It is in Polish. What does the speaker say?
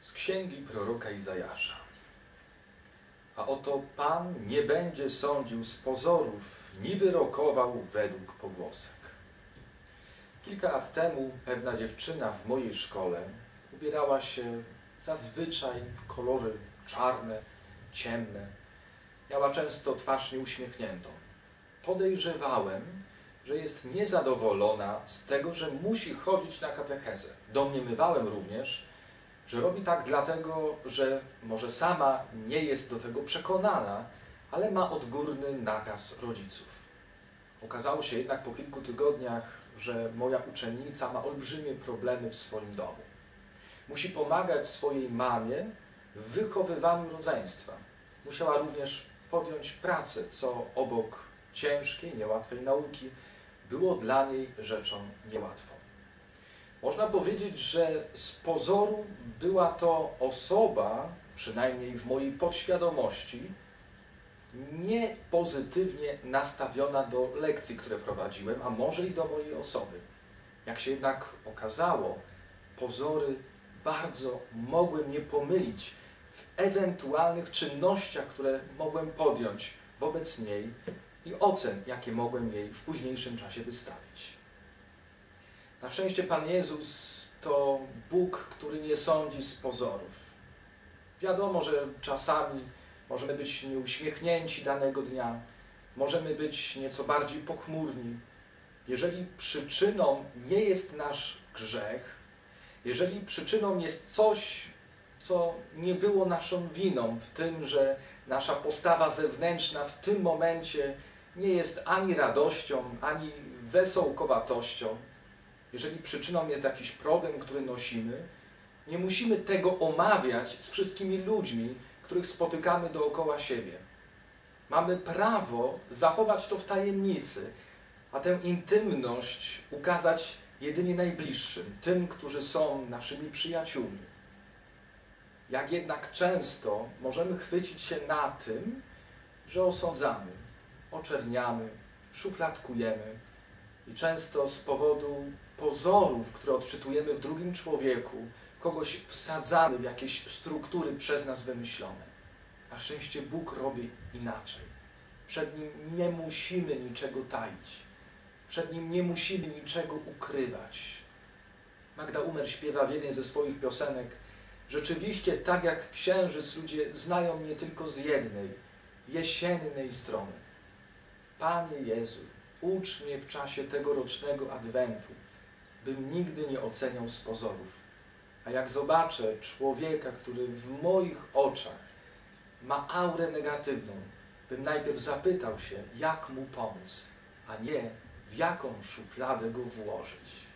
Z księgi proroka Izajasza. A oto Pan nie będzie sądził z pozorów, ni wyrokował według pogłosek. Kilka lat temu pewna dziewczyna w mojej szkole ubierała się zazwyczaj w kolory czarne, ciemne. Miała często twarz nieuśmiechniętą. Podejrzewałem, że jest niezadowolona z tego, że musi chodzić na katechezę. Domniemywałem również, że robi tak dlatego, że może sama nie jest do tego przekonana, ale ma odgórny nakaz rodziców. Okazało się jednak po kilku tygodniach, że moja uczennica ma olbrzymie problemy w swoim domu. Musi pomagać swojej mamie w wychowywaniu rodzeństwa. Musiała również podjąć pracę, co obok ciężkiej, niełatwej nauki było dla niej rzeczą niełatwą. Można powiedzieć, że z pozoru była to osoba, przynajmniej w mojej podświadomości, nie pozytywnie nastawiona do lekcji, które prowadziłem, a może i do mojej osoby. Jak się jednak okazało, pozory bardzo mogły mnie pomylić w ewentualnych czynnościach, które mogłem podjąć wobec niej i ocen, jakie mogłem jej w późniejszym czasie wystawić. Na szczęście Pan Jezus to Bóg, który nie sądzi z pozorów. Wiadomo, że czasami możemy być nieuśmiechnięci danego dnia, możemy być nieco bardziej pochmurni. Jeżeli przyczyną nie jest nasz grzech, jeżeli przyczyną jest coś, co nie było naszą winą, w tym, że nasza postawa zewnętrzna w tym momencie nie jest ani radością, ani wesołkowatością, jeżeli przyczyną jest jakiś problem, który nosimy, nie musimy tego omawiać z wszystkimi ludźmi, których spotykamy dookoła siebie. Mamy prawo zachować to w tajemnicy, a tę intymność ukazać jedynie najbliższym, tym, którzy są naszymi przyjaciółmi. Jak jednak często możemy chwycić się na tym, że osądzamy, oczerniamy, szufladkujemy często z powodu pozorów, które odczytujemy w drugim człowieku, kogoś wsadzamy w jakieś struktury przez nas wymyślone. Na szczęście Bóg robi inaczej. Przed Nim nie musimy niczego taić. Przed Nim nie musimy niczego ukrywać. Magda Umer śpiewa w jednej ze swoich piosenek Rzeczywiście, tak jak księżyc, ludzie znają mnie tylko z jednej, jesiennej strony. Panie Jezu, ucz mnie w czasie tegorocznego Adwentu, bym nigdy nie oceniał z pozorów. A jak zobaczę człowieka, który w moich oczach ma aurę negatywną, bym najpierw zapytał się, jak mu pomóc, a nie w jaką szufladę go włożyć.